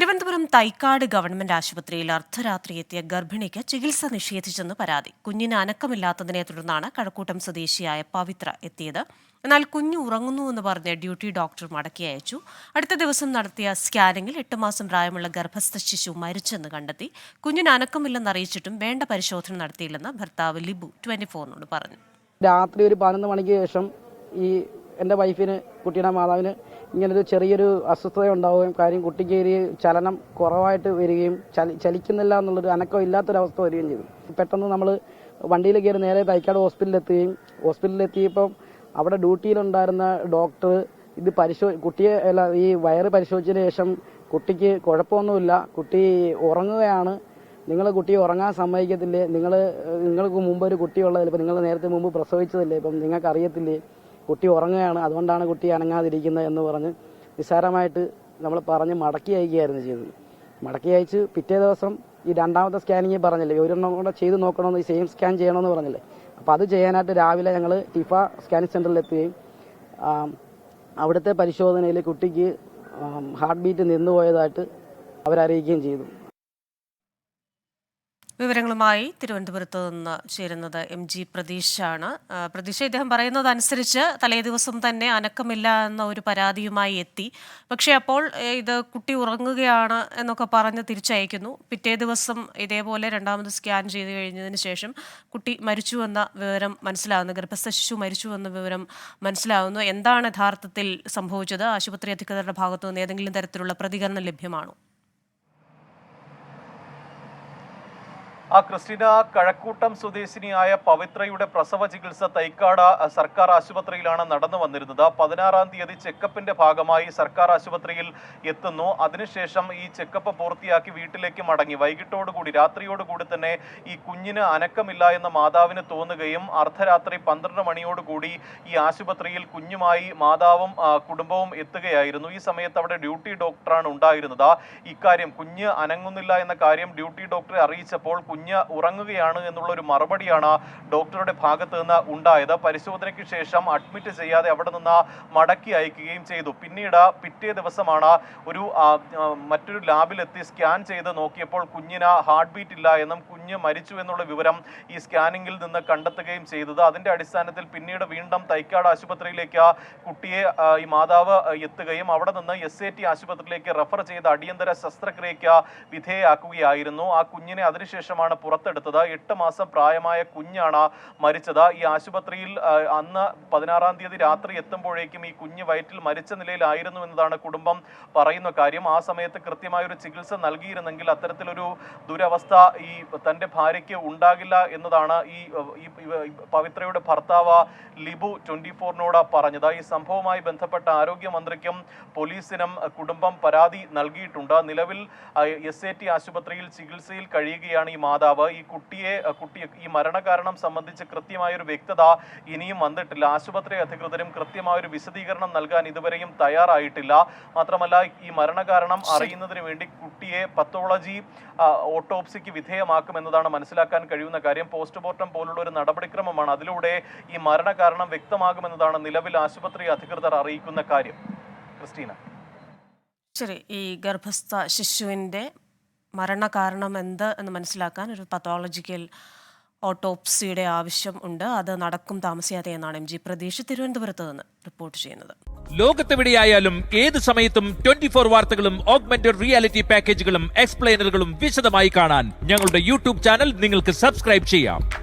Thiruvananthapuram Thycaud government ആശുപത്രിയിൽ അർദ്ധരാത്രി എത്തിയ ഗർഭിണിക്ക് ചികിത്സ നിഷേധിച്ചെന്ന് പരാതി. കുഞ്ഞിന് അനക്കമില്ലാത്തതിനെ തുടർന്നാണ് കഴക്കൂട്ടം സ്വദേശിയായ പവിത്ര എത്തിയത്. എന്നാൽ കുഞ്ഞ് ഉറങ്ങുന്നുവെന്ന് പറഞ്ഞ് ഡ്യൂട്ടി ഡോക്ടർ മടക്കി അയച്ചു. അടുത്ത ദിവസം നടത്തിയ സ്കാനിംഗിൽ എട്ട് മാസം പ്രായമുള്ള ഗർഭസ്ഥ ശിശു മരിച്ചെന്ന് കണ്ടെത്തി. കുഞ്ഞിന് അനക്കമില്ലെന്ന് അറിയിച്ചിട്ടും വേണ്ട പരിശോധന നടത്തിയില്ലെന്ന് ഭർത്താവ് ലിബു ട്വന്റി ഫോറിനോട് പറഞ്ഞു. രാത്രി ഒരു പതിനൊന്ന് മണിക്ക് ശേഷം ഈ എന്റെ വൈഫിന് കുട്ടിയുടെ മാതാവിന് ഇങ്ങനൊരു ചെറിയൊരു അസ്വസ്ഥത ഉണ്ടാവുകയും കാര്യം കുട്ടിക്ക് ഒരു ചലനം കുറവായിട്ട് വരികയും ചലി ചലിക്കുന്നില്ല എന്നുള്ളൊരു അനക്കം ഇല്ലാത്തൊരവസ്ഥ വരികയും ചെയ്തു. പെട്ടെന്ന് നമ്മൾ വണ്ടിയിൽ കയറി നേരെ തൈക്കാട് ഹോസ്പിറ്റലിൽ എത്തുകയും ഹോസ്പിറ്റലിൽ അവിടെ ഡ്യൂട്ടിയിലുണ്ടായിരുന്ന ഡോക്ടർ ഇത് പരിശോ കുട്ടിയെ അല്ല ഈ വയറ് പരിശോധിച്ചതിന് ശേഷം കുട്ടിക്ക് കുഴപ്പമൊന്നുമില്ല കുട്ടി ഉറങ്ങുകയാണ്. നിങ്ങൾ കുട്ടി ഉറങ്ങാൻ സമ്മതിക്കത്തില്ലേ? നിങ്ങൾ നിങ്ങൾക്ക് മുമ്പ് ഒരു കുട്ടിയുള്ളതല്ലേ? ഇപ്പം നിങ്ങൾ നേരത്തെ മുമ്പ് പ്രസവിച്ചതല്ലേ? ഇപ്പം നിങ്ങൾക്ക് അറിയത്തില്ലേ കുട്ടി ഉറങ്ങുകയാണ്. അതുകൊണ്ടാണ് കുട്ടി അനങ്ങാതിരിക്കുന്നത് എന്ന് പറഞ്ഞ് നിസ്സാരമായിട്ട് നമ്മൾ പറഞ്ഞ് മടക്കി അയക്കുകയായിരുന്നു ചെയ്തത്. മടക്കി അയച്ച് പിറ്റേ ദിവസം ഈ രണ്ടാമത്തെ സ്കാനിങ് പറഞ്ഞില്ലേ ഒരെണ്ണം കൂടെ ചെയ്ത് നോക്കണമെന്ന് ഈ സെയിം സ്കാൻ ചെയ്യണമെന്ന് പറഞ്ഞില്ലേ. അപ്പോൾ അത് ചെയ്യാനായിട്ട് രാവിലെ ഞങ്ങൾ ടിഫ സ്കാനിങ് സെന്ററിൽ എത്തുകയും അവിടുത്തെ പരിശോധനയിൽ കുട്ടിക്ക് ഹാർട്ട് ബീറ്റ് നിന്നുപോയതായിട്ട് അവരറിയിക്കുകയും ചെയ്തു. വിവരങ്ങളുമായി തിരുവനന്തപുരത്ത് നിന്ന് ചേരുന്നത് എം ജി പ്രതീഷാണ്. പ്രതീഷ ഇദ്ദേഹം പറയുന്നതനുസരിച്ച് തലേ ദിവസം തന്നെ അനക്കമില്ല എന്ന ഒരു പരാതിയുമായി എത്തി. പക്ഷേ അപ്പോൾ ഇത് കുട്ടി ഉറങ്ങുകയാണ് എന്നൊക്കെ പറഞ്ഞ് തിരിച്ചയക്കുന്നു. പിറ്റേ ദിവസം ഇതേപോലെ രണ്ടാമത് സ്കാൻ ചെയ്ത് കഴിഞ്ഞതിന് ശേഷം കുട്ടി മരിച്ചു എന്ന വിവരം മനസ്സിലാവുന്നു. ഗർഭസ്ഥ ശിശു മരിച്ചു എന്ന വിവരം മനസ്സിലാവുന്നു. എന്താണ് യഥാർത്ഥത്തിൽ സംഭവിച്ചത്? ആശുപത്രി അധികൃതരുടെ ഭാഗത്തുനിന്ന് ഏതെങ്കിലും തരത്തിലുള്ള പ്രതികരണം ലഭ്യമാണോ? ആ ക്രിസ്റ്റിന കഴക്കൂട്ടം സ്വദേശിനിയായ പവിത്രയുടെ പ്രസവ ചികിത്സ തൈക്കാട് സർക്കാർ ആശുപത്രിയിലാണ് നടന്നു വന്നിരുന്നത്. പതിനാറാം തീയതി ചെക്കപ്പിന്റെ ഭാഗമായി സർക്കാർ ആശുപത്രിയിൽ എത്തുന്നു. അതിനുശേഷം ഈ ചെക്കപ്പ് പൂർത്തിയാക്കി വീട്ടിലേക്ക് മടങ്ങി. വൈകിട്ടോടുകൂടി രാത്രിയോടുകൂടി തന്നെ ഈ കുഞ്ഞിന് അനക്കമില്ല എന്ന മാതാവിന് തോന്നുകയും അർദ്ധരാത്രി പന്ത്രണ്ട് മണിയോടുകൂടി ഈ ആശുപത്രിയിൽ കുഞ്ഞുമായി മാതാവും കുടുംബവും എത്തുകയായിരുന്നു. ഈ സമയത്ത് അവിടെ ഡ്യൂട്ടി ഡോക്ടറാണ് ഉണ്ടായിരുന്നത്. ഇക്കാര്യം കുഞ്ഞ് അനങ്ങുന്നില്ല എന്ന കാര്യം ഡ്യൂട്ടി ഡോക്ടറെ അറിയിച്ചപ്പോൾ കുഞ്ഞ് ഉറങ്ങുകയാണ് എന്നുള്ള ഒരു മറുപടിയാണ് ഡോക്ടറുടെ ഭാഗത്ത് നിന്ന് ഉണ്ടായത്. പരിശോധനയ്ക്ക് ശേഷം അഡ്മിറ്റ് ചെയ്യാതെ അവിടെ നിന്ന് മടക്കി അയക്കുകയും ചെയ്തു. പിന്നീട് പിറ്റേ ദിവസമാണ് ഒരു മറ്റൊരു ലാബിലെത്തി സ്കാൻ ചെയ്ത് നോക്കിയപ്പോൾ കുഞ്ഞിന് ഹാർട്ട് ബീറ്റ് ഇല്ല എന്നും കുഞ്ഞ് മരിച്ചു എന്നുള്ള വിവരം ഈ സ്കാനിങ്ങിൽ നിന്ന് കണ്ടെത്തുകയും ചെയ്തത്. അതിന്റെ അടിസ്ഥാനത്തിൽ പിന്നീട് വീണ്ടും തൈക്കാട് ആശുപത്രിയിലേക്ക് കുട്ടിയെ ഈ മാതാവ് എത്തുകയും അവിടെ നിന്ന് എസ് എ ടി ആശുപത്രിയിലേക്ക് റെഫർ ചെയ്ത് അടിയന്തര ശസ്ത്രക്രിയയ്ക്ക് വിധേയയാക്കുകയായിരുന്നു. ആ കുഞ്ഞിനെ അതിനുശേഷമാണ് പുറത്തെടുത്തത്. എട്ട് മാസം പ്രായമായ കുഞ്ഞാണ് മരിച്ചത്. ഈ ആശുപത്രിയിൽ അന്ന് പതിനാറാം തീയതി രാത്രി എത്തുമ്പോഴേക്കും ഈ കുഞ്ഞ് വയറ്റിൽ മരിച്ച നിലയിലായിരുന്നു എന്നതാണ് കുടുംബം പറയുന്ന കാര്യം. ആ സമയത്ത് കൃത്യമായ ഒരു ചികിത്സ നൽകിയിരുന്നെങ്കിൽ അത്തരത്തിലൊരു ദുരവസ്ഥ ഈ തന്റെ ഭാര്യയ്ക്ക് ഉണ്ടാകില്ല എന്നതാണ് ഈ പവിത്രയുടെ ഭർത്താവ് ലിബു ട്വന്റി ഫോറിനോട് പറഞ്ഞത്. ഈ സംഭവവുമായി ബന്ധപ്പെട്ട ആരോഗ്യമന്ത്രിക്കും പോലീസിനും കുടുംബം പരാതി നൽകിയിട്ടുണ്ട്. നിലവിൽ എസ് എ ടി ആശുപത്രിയിൽ ചികിത്സയിൽ കഴിയുകയാണ് ഈ മാതാവ്. ഈ കുട്ടിയെ കുട്ടിയെ കുട്ടി ഈ മരണകാരണം സംബന്ധിച്ച് കൃത്യമായ ഒരു വ്യക്തത ഇനിയും വന്നിട്ടില്ല. ആശുപത്രി അധികൃതരും കൃത്യമായ ഒരു വിശദീകരണം നൽകാൻ ഇതുവരെയും തയ്യാറായിട്ടില്ല. മാത്രമല്ല ഈ മരണകാരണം അറിയുന്നതിന് വേണ്ടി കുട്ടിയെ പത്തോളജി ഓട്ടോപ്സിക്ക് ഓട്ടോപ്സിക്ക് വിധേയമാക്കുമെന്നതാണ് മനസ്സിലാക്കാൻ കഴിയുന്ന കാര്യം. പോസ്റ്റ്മോർട്ടം പോലുള്ള ഒരു നടപടിക്രമമാണ് അതിലൂടെ ഈ മരണകാരണം വ്യക്തമാകുമെന്നതാണ് നിലവിൽ ആശുപത്രി അധികൃതർ അറിയിക്കുന്ന കാര്യം. ക്രിസ്റ്റീന. ശരി ഈ ഗർഭസ്ഥ ശിശുവിന്റെ മരണകാരണം എന്ത് എന്ന് മനസ്സിലാക്കാൻ ഒരു പത്തോളജിക്കൽ ഓട്ടോപ്സിയുടെ ആവശ്യം ഉണ്ട്. അത് നടക്കും താമസിയാതെ എന്നാണ് എം ജി പ്രതീഷ് തിരുവനന്തപുരത്ത് നിന്ന് റിപ്പോർട്ട് ചെയ്യുന്നത്. ലോകത്തെവിടെയായാലും ഏത് സമയത്തും ട്വന്റി ഫോർ വാർത്തകളും ഓഗ്മെന്റഡ് റിയാലിറ്റി പാക്കേജുകളും എക്സ്പ്ലെയിനറുകളും വിശദമായി കാണാൻ ഞങ്ങളുടെ യൂട്യൂബ് ചാനൽ നിങ്ങൾക്ക് സബ്സ്ക്രൈബ് ചെയ്യാം.